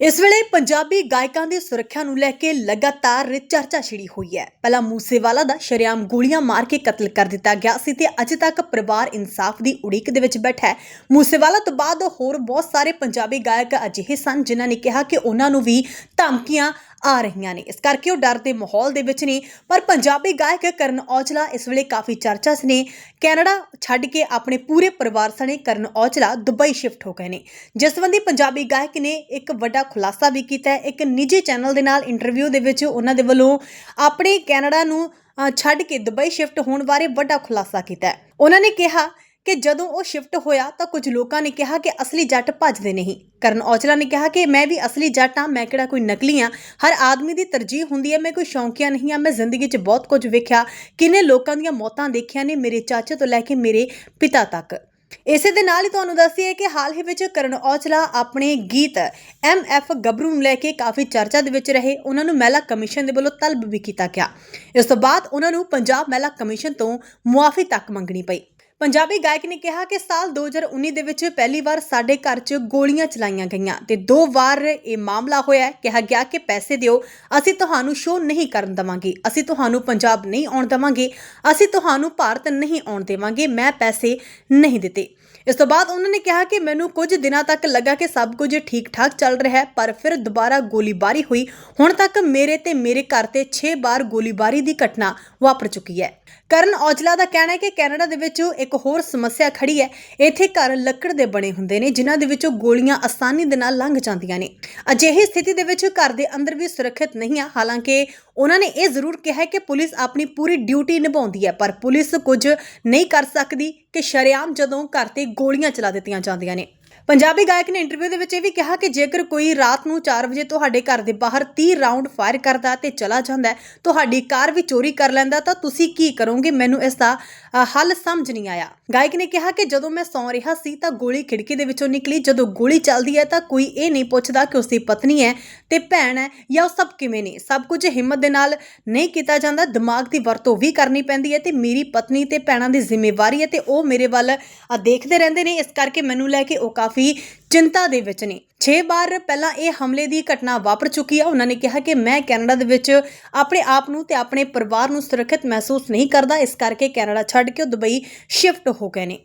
ਇਸ ਵੇਲੇ ਪੰਜਾਬੀ ਗਾਇਕਾਂ ਦੀ ਸੁਰੱਖਿਆ ਨੂੰ ਲੈ ਕੇ ਲਗਾਤਾਰ ਚਰਚਾ ਛਿੜੀ ਹੋਈ ਹੈ। ਪਹਿਲਾਂ ਮੂਸੇਵਾਲਾ ਦਾ ਸ਼ਰੇਆਮ ਗੋਲੀਆਂ ਮਾਰ ਕੇ ਕਤਲ ਕਰ ਦਿੱਤਾ ਗਿਆ ਸੀ ਤੇ ਅਜੇ ਤੱਕ ਪਰਿਵਾਰ ਇਨਸਾਫ ਦੀ ਉਡੀਕ ਦੇ ਵਿੱਚ ਬੈਠਾ ਹੈ। ਮੂਸੇਵਾਲਾ ਤੋਂ ਬਾਅਦ ਹੋਰ ਬਹੁਤ ਸਾਰੇ ਪੰਜਾਬੀ ਗਾਇਕ ਅਜਿਹੇ ਸਨ ਜਿਨ੍ਹਾਂ ਨੇ ਕਿਹਾ ਕਿ ਉਹਨਾਂ ਨੂੰ ਵੀ ਧਮਕੀਆਂ ਆ ਰਹੀਆਂ ਨੇ। ਇਸ ਕਰਕੇ ਉਹ ਡਰ ਦੇ ਮਾਹੌਲ ਦੇ ਵਿੱਚ ਨੇ। ਪਰ ਪੰਜਾਬੀ ਗਾਇਕ ਕਰਨ ਔਜਲਾ ਇਸ ਵੇਲੇ ਕਾਫੀ ਚਰਚਾ 'ਚ ਨੇ। ਕੈਨੇਡਾ ਛੱਡ ਕੇ ਆਪਣੇ ਪੂਰੇ ਪਰਿਵਾਰ ਸਣੇ ਕਰਨ ਔਜਲਾ ਦੁਬਈ ਸ਼ਿਫਟ ਹੋ ਗਏ ਨੇ। ਜਿਸ ਸੰਬੰਧੀ ਪੰਜਾਬੀ ਗਾਇਕ ਨੇ ਇੱਕ ਵੱਡਾ ਖੁਲਾਸਾ ਵੀ ਕੀਤਾ ਹੈ। ਇੱਕ ਨਿੱਜੀ ਚੈਨਲ ਦੇ ਨਾਲ ਇੰਟਰਵਿਊ ਦੇ ਵਿੱਚ ਉਹਨਾਂ ਦੇ ਵੱਲੋਂ ਆਪਣੇ ਕੈਨੇਡਾ ਨੂੰ ਛੱਡ ਕੇ ਦੁਬਈ ਸ਼ਿਫਟ ਹੋਣ ਬਾਰੇ ਵੱਡਾ ਖੁਲਾਸਾ ਕੀਤਾ ਹੈ। ਉਹਨਾਂ ਨੇ ਕਿਹਾ ਕਿ ਜਦੋਂ ਉਹ ਸ਼ਿਫਟ ਹੋਇਆ ਤਾਂ ਕੁਝ ਲੋਕਾਂ ਨੇ ਕਿਹਾ ਕਿ ਅਸਲੀ ਜੱਟ ਭੱਜਦੇ ਨਹੀਂ। ਕਰਨ ਔਜਲਾ ਨੇ ਕਿਹਾ ਕਿ ਮੈਂ ਵੀ ਅਸਲੀ ਜੱਟ ਹਾਂ, ਮੈਂ ਕਿਹੜਾ ਕੋਈ ਨਕਲੀ ਹਾਂ। ਹਰ ਆਦਮੀ ਦੀ ਤਰਜੀਹ ਹੁੰਦੀ ਹੈ, ਮੈਂ ਕੋਈ ਸ਼ੌਂਕੀਆ ਨਹੀਂ ਹਾਂ, ਮੈਂ ਜ਼ਿੰਦਗੀ 'ਚ ਬਹੁਤ ਕੁਝ ਵੇਖਿਆ। ਕਿੰਨੇ ਲੋਕਾਂ ਦੀਆਂ ਮੌਤਾਂ ਦੇਖੀਆਂ ਨੇ ਮੇਰੇ ਚਾਚੇ ਤੋਂ ਲੈ ਕੇ ਮੇਰੇ ਪਿਤਾ ਤੱਕ। ਇਸੇ ਦੇ ਨਾਲ ਹੀ ਤੁਹਾਨੂੰ ਦੱਸੀਏ ਕਿ ਹਾਲ ਹੀ ਵਿੱਚ ਕਰਨ ਔਜਲਾ ਆਪਣੇ ਗੀਤ ਐਮ ਐਫ ਗੱਭਰੂ ਨੂੰ ਲੈ ਕੇ ਕਾਫੀ ਚਰਚਾ ਦੇ ਵਿੱਚ ਰਹੇ। ਉਹਨਾਂ ਨੂੰ ਮਹਿਲਾ ਕਮਿਸ਼ਨ ਦੇ ਵੱਲੋਂ ਤਲਬ ਵੀ ਕੀਤਾ ਗਿਆ। ਇਸ ਤੋਂ ਬਾਅਦ ਉਹਨਾਂ ਨੂੰ ਪੰਜਾਬ ਮਹਿਲਾ ਕਮਿਸ਼ਨ ਤੋਂ ਮੁਆਫੀ ਤੱਕ ਮੰਗਣੀ ਪਈ। ਪੰਜਾਬੀ ਗਾਇਕ ਨੇ ਕਿਹਾ ਕਿ ਸਾਲ 2019 ਦੇ ਵਿੱਚ ਪਹਿਲੀ ਵਾਰ ਸਾਡੇ ਘਰ 'ਚ ਗੋਲੀਆਂ ਚਲਾਈਆਂ ਗਈਆਂ ਤੇ ਦੋ ਵਾਰ ਇਹ ਮਾਮਲਾ ਹੋਇਆ ਕਿਹਾ ਗਿਆ ਕਿ ਪੈਸੇ ਦਿਓ, ਅਸੀਂ ਤੁਹਾਨੂੰ ਸ਼ੋਅ ਨਹੀਂ ਕਰਨ ਦਵਾਂਗੇ, ਅਸੀਂ ਤੁਹਾਨੂੰ ਪੰਜਾਬ ਨਹੀਂ ਆਉਣ ਦਵਾਂਗੇ, ਅਸੀਂ ਤੁਹਾਨੂੰ ਭਾਰਤ ਨਹੀਂ ਆਉਣ ਦੇਵਾਂਗੇ, ਮੈਂ ਪੈਸੇ ਨਹੀਂ ਦਿੱਤੇ। ਇਸ ਤੋਂ ਬਾਅਦ ਉਹਨਾਂ ਨੇ ਕਿਹਾ ਕਿ ਮੈਨੂੰ ਕੁਝ ਦਿਨਾਂ ਤੱਕ ਲੱਗਾ ਕਿ ਸਭ ਕੁਝ ਠੀਕ ਠਾਕ ਚੱਲ ਰਿਹਾ ਹੈ, ਪਰ ਫਿਰ ਦੁਬਾਰਾ ਗੋਲੀਬਾਰੀ ਹੋਈ। ਹੁਣ ਤੱਕ ਮੇਰੇ ਤੇ ਮੇਰੇ ਘਰ ਤੇ 6 ਵਾਰ ਗੋਲੀਬਾਰੀ ਦੀ ਘਟਨਾ ਵਾਪਰ ਚੁੱਕੀ ਹੈ। ਕਰਨ ਔਜਲਾ ਦਾ ਕਹਿਣਾ ਹੈ ਕਿ ਕੈਨੇਡਾ ਦੇ ਵਿੱਚ ਇੱਕ ਹੋਰ ਸਮੱਸਿਆ ਖੜੀ ਹੈ। ਇੱਥੇ ਘਰ ਲੱਕੜ ਦੇ ਬਣੇ ਹੁੰਦੇ ਨੇ, ਜਿਨ੍ਹਾਂ ਦੇ ਵਿੱਚੋਂ ਗੋਲੀਆਂ ਆਸਾਨੀ ਦੇ ਨਾਲ ਲੰਘ ਜਾਂਦੀਆਂ ਨੇ। ਅਜਿਹੀ ਸਥਿਤੀ ਦੇ ਵਿੱਚ ਘਰ ਦੇ ਅੰਦਰ ਵੀ ਸੁਰੱਖਿਅਤ ਨਹੀਂ ਆ। ਹਾਲਾਂਕਿ ਉਹਨਾਂ ਨੇ ਇਹ ਜ਼ਰੂਰ ਕਿਹਾ ਕਿ ਪੁਲਿਸ ਆਪਣੀ ਪੂਰੀ ਡਿਊਟੀ ਨਿਭਾਉਂਦੀ ਹੈ, ਪਰ ਪੁਲਿਸ ਕੁਝ ਨਹੀਂ ਕਰ ਸਕਦੀ ਕਿ ਸ਼ਰੇਆਮ ਜਦੋਂ ਘਰ ਤੇ ਗੋਲੀਆਂ ਚਲਾ ਦਿੱਤੀਆਂ ਜਾਂਦੀਆਂ ਨੇ। ਪੰਜਾਬੀ ਗਾਇਕ ਨੇ ਇੰਟਰਵਿਊ ਦੇ ਵਿੱਚ ਇਹ ਵੀ ਕਿਹਾ ਕਿ ਜੇਕਰ ਕੋਈ ਰਾਤ ਨੂੰ 4 ਵਜੇ ਤੁਹਾਡੇ ਘਰ ਦੇ ਬਾਹਰ 30 ਰਾਉਂਡ ਫਾਇਰ ਕਰਦਾ ਤੇ ਚਲਾ ਜਾਂਦਾ ਤੁਹਾਡੀ ਕਾਰ ਵੀ ਚੋਰੀ ਕਰ ਲੈਂਦਾ, ਤਾਂ ਤੁਸੀਂ ਕੀ ਕਰੋਗੇ? ਮੈਨੂੰ ਇਸ ਦਾ ਹੱਲ ਸਮਝ ਨਹੀਂ ਆਇਆ। ਗਾਇਕ ਨੇ ਕਿਹਾ ਕਿ ਜਦੋਂ ਮੈਂ ਸੌਂ ਰਿਹਾ ਸੀ ਤਾਂ ਗੋਲੀ ਖਿੜਕੀ ਦੇ ਵਿੱਚੋਂ ਨਿਕਲੀ। ਜਦੋਂ ਗੋਲੀ ਚੱਲਦੀ ਹੈ ਤਾਂ ਕੋਈ ਇਹ ਨਹੀਂ ਪੁੱਛਦਾ ਕਿ ਉਸਦੀ ਪਤਨੀ ਹੈ ਤੇ ਭੈਣ ਹੈ ਜਾਂ ਉਹ ਸਭ ਕਿਵੇਂ ਨੇ। ਸਭ ਕੁਝ ਹਿੰਮਤ ਦੇ ਨਾਲ ਨਹੀਂ ਕੀਤਾ ਜਾਂਦਾ। ਦਿਮਾਗ ਦੀ ਵਰਤੋਂ ਵੀ ਕਰਨੀ ਪੈਂਦੀ ਹੈ ਤੇ ਮੇਰੀ ਪਤਨੀ ਤੇ ਭੈਣਾਂ ਦੀ ਜ਼ਿੰਮੇਵਾਰੀ ਹੈ ਤੇ ਉਹ ਮੇਰੇ ਵੱਲ ਦੇਖਦੇ ਰਹਿੰਦੇ ਨੇ। ਇਸ ਕਰਕੇ ਮੈਨੂੰ ਲੈ ਕੇ ਉਹ ਕਾਫੀ ਚਿੰਤਾ ਦੇ ਵਿੱਚ ਨੇ। 6 ਵਾਰ ਪਹਿਲਾਂ ਇਹ ਹਮਲੇ ਦੀ ਘਟਨਾ ਵਾਪਰ ਚੁੱਕੀ ਆ। ਉਹਨਾਂ ਨੇ ਕਿਹਾ ਕਿ ਮੈਂ ਕੈਨੇਡਾ ਦੇ ਵਿੱਚ ਆਪਣੇ ਆਪ ਨੂੰ ਤੇ ਆਪਣੇ ਪਰਿਵਾਰ ਨੂੰ ਸੁਰੱਖਿਅਤ ਮਹਿਸੂਸ ਨਹੀਂ ਕਰਦਾ। ਇਸ ਕਰਕੇ ਕੈਨੇਡਾ ਛੱਡ ਕੇ ਉਹ ਦੁਬਈ ਸ਼ਿਫਟ ਹੋ ਗਏ ਨੇ।